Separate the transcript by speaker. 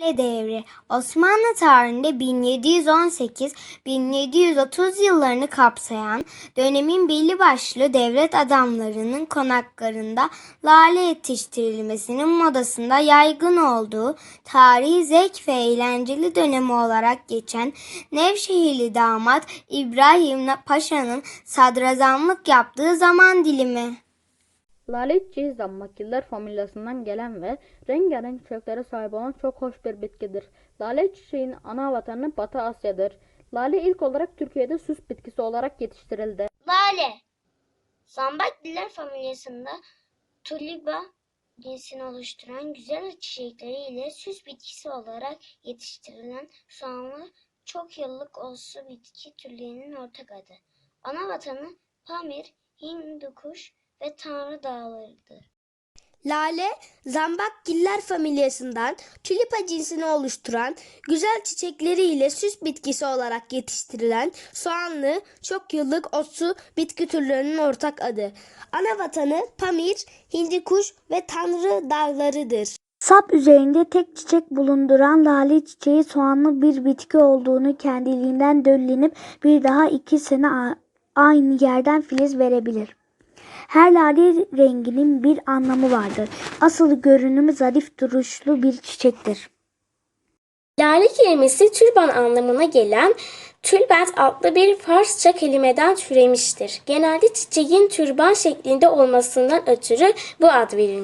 Speaker 1: Lale devri Osmanlı tarihinde 1718-1730 yıllarını kapsayan dönemin belli başlı devlet adamlarının konaklarında lale yetiştirilmesinin modasında yaygın olduğu tarihi zevk ve eğlenceli dönemi olarak geçen Nevşehirli damat İbrahim Paşa'nın sadrazamlık yaptığı zaman dilimi.
Speaker 2: Lale çiçeği zammakiller familyasından gelen ve rengarenk çiçeklere sahip olan çok hoş bir bitkidir. Lale çiçeğinin ana vatanı Batı Asya'dır. Lale ilk olarak Türkiye'de süs bitkisi olarak yetiştirildi.
Speaker 3: Lale. Zambakliler familyasında tulipa cinsini oluşturan güzel çiçekleri ile süs bitkisi olarak yetiştirilen soğanlı çok yıllık otsu bitki türlerinin ortak adı. Ana vatanı Pamir, Hindukuş ve Tanrı Dağları'dır.
Speaker 4: Lale, zambakgiller familyasından tülipa cinsini oluşturan güzel çiçekleriyle süs bitkisi olarak yetiştirilen soğanlı, çok yıllık otsu bitki türlerinin ortak adı. Ana vatanı Pamir, Hindikuş ve Tanrı Dağları'dır.
Speaker 5: Sap üzerinde tek çiçek bulunduran lale çiçeği soğanlı bir bitki olduğunu kendiliğinden döllenip bir daha iki sene aynı yerden filiz verebilir. Her lale renginin bir anlamı vardır. Asıl görünümü zarif duruşlu bir çiçektir.
Speaker 6: Lale kelimesi türban anlamına gelen tülbent adlı bir Farsça kelimeden türemiştir. Genelde çiçeğin türban şeklinde olmasından ötürü bu ad verilmiş.